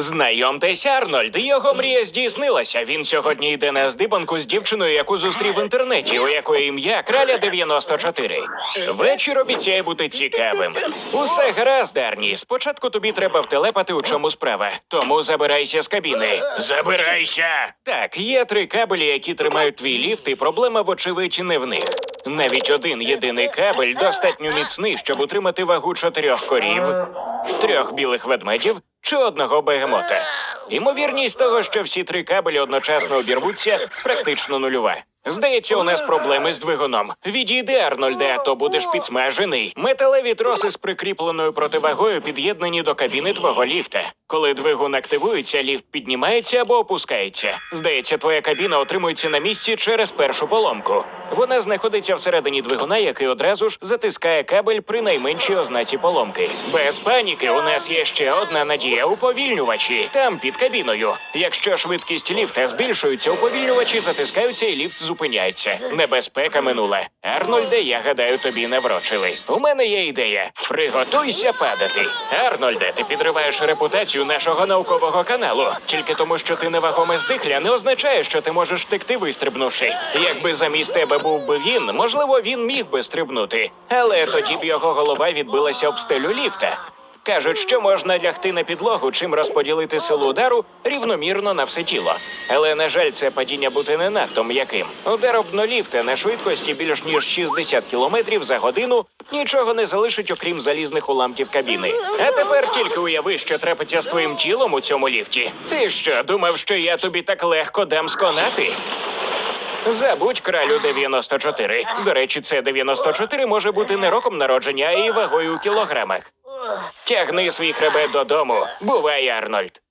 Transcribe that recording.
Знайомтеся, Арнольд. Його мрія здійснилася. Він сьогодні йде на здибанку з дівчиною, яку зустрів в інтернеті, у якої ім'я краля 94. Вечір обіцяє бути цікавим. Усе гаразд, Арні. Спочатку тобі треба втелепати, у чому справа. Тому забирайся з кабіни. Забирайся! Так, є три кабелі, які тримають твій ліфт, і проблема, вочевидь, не в них. Навіть один єдиний кабель достатньо міцний, щоб утримати вагу чотирьох корів, трьох білих ведмедів чи одного бегемота. Ймовірність того, що всі три кабелі одночасно обірвуться, практично нульова. Здається, у нас проблеми з двигуном. Відійди, Арнольде, то будеш підсмажений. Металеві троси з прикріпленою противагою під'єднані до кабіни твого ліфта. Коли двигун активується, ліфт піднімається або опускається. Здається, твоя кабіна отримується на місці через першу поломку. Вона знаходиться всередині двигуна, який одразу ж затискає кабель при найменшій ознаці поломки. Без паніки, у нас є ще одна надія уповільнювачі. Там під кабіною. Якщо швидкість ліфта збільшується, уповільнювачі затискаються і ліфт зупиняється. Небезпека минула. Арнольде, я гадаю, тобі не врочили. У мене є ідея. Приготуйся падати. Арнольде, ти підриваєш репутацію нашого наукового каналу. Тільки тому, що ти невагоме здихля, не означає, що ти можеш втекти, вистрибнувши. Якби замість тебе був би він, можливо, він міг би стрибнути. Але тоді б його голова відбилася об стелю ліфта. Кажуть, що можна лягти на підлогу, чим розподілити силу удару рівномірно на все тіло. Але на жаль, це падіння бути не надто м'яким. Удар об на швидкості більш ніж 60 км за годину нічого не залишить, окрім залізних уламків кабіни. А тепер тільки уяви, що трапиться з твоїм тілом у цьому ліфті. Ти що, думав, що я тобі так легко дам сконати? Забудь кралю 94. До речі, це 94 може бути не роком народження, а і вагою у кілограмах. Тягни свій хребет додому. Бувай, Арнольд.